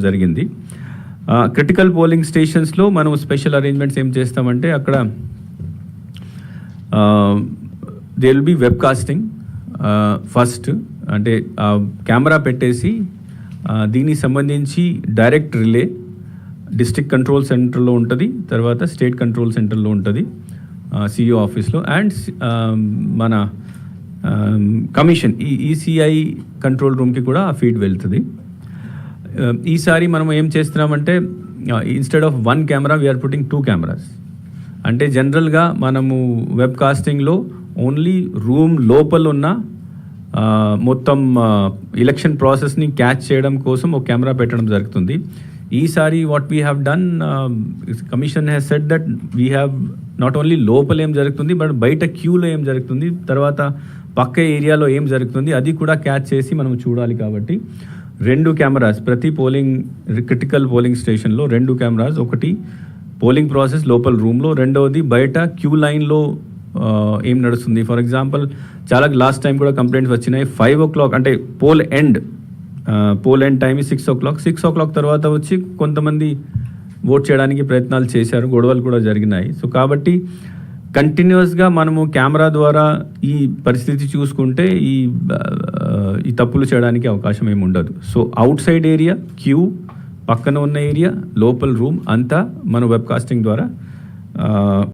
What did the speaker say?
జరిగింది. Critical polling స్టేషన్స్లో మనం special arrangements ఏం చేస్తామంటే అక్కడ they will be webcasting first అంటే కెమెరా పెట్టేసి దీనికి సంబంధించి డైరెక్ట్ రిలే డిస్ట్రిక్ట్ కంట్రోల్ సెంటర్లో ఉంటుంది తర్వాత స్టేట్ కంట్రోల్ సెంటర్లో ఉంటుంది సిఇఓ ఆఫీస్లో అండ్ మన కమిషన్ ఈ ఈసీఐ కంట్రోల్ రూమ్కి కూడా ఆ ఫీడ్ వెళ్తుంది. Um, ఈసారి మనం ఏం చేస్తున్నామంటే instead of one camera we're putting two cameras అంటే జనరల్గా మనము వెబ్ కాస్టింగ్లో ఓన్లీ రూమ్ లోపల ఉన్న మొత్తం ఎలక్షన్ ప్రాసెస్ని క్యాచ్ చేయడం కోసం ఒక కెమెరా పెట్టడం జరుగుతుంది. ఈసారి what we have done commission has set that we have not only లోపల ఏం జరుగుతుంది బట్ బయట క్యూలో ఏం జరుగుతుంది తర్వాత పక్క ఏరియాలో ఏం జరుగుతుంది అది కూడా క్యాచ్ చేసి మనం చూడాలి కాబట్టి. రెండు కెమెరాస్ ప్రతి పోలింగ్ క్రిటికల్ పోలింగ్ స్టేషన్లో రెండు కెమెరాస్ ఒకటి పోలింగ్ ప్రాసెస్ లోపల రూమ్లో రెండవది బయట క్యూ లైన్లో ఏం నడుస్తుంది. ఫర్ ఎగ్జాంపుల్ చాలా లాస్ట్ టైం కూడా కంప్లైంట్స్ వచ్చినాయి. ఫైవ్ ఓ క్లాక్ అంటే poll end poll end time six o'clock six o'clock తర్వాత వచ్చి కొంతమంది ఓట్ చేయడానికి ప్రయత్నాలు చేశారు. గొడవలు కూడా జరిగినాయి. సో కాబట్టి కంటిన్యూస్గా మనము కెమెరా ద్వారా ఈ పరిస్థితి చూసుకుంటే ఈ ఈ తప్పులు చేయడానికి అవకాశం ఏమి ఉండదు. So outside area queue పక్కన ఉన్న ఏరియా లోపల రూమ్ అంతా మన వెబ్ కాస్టింగ్ ద్వారా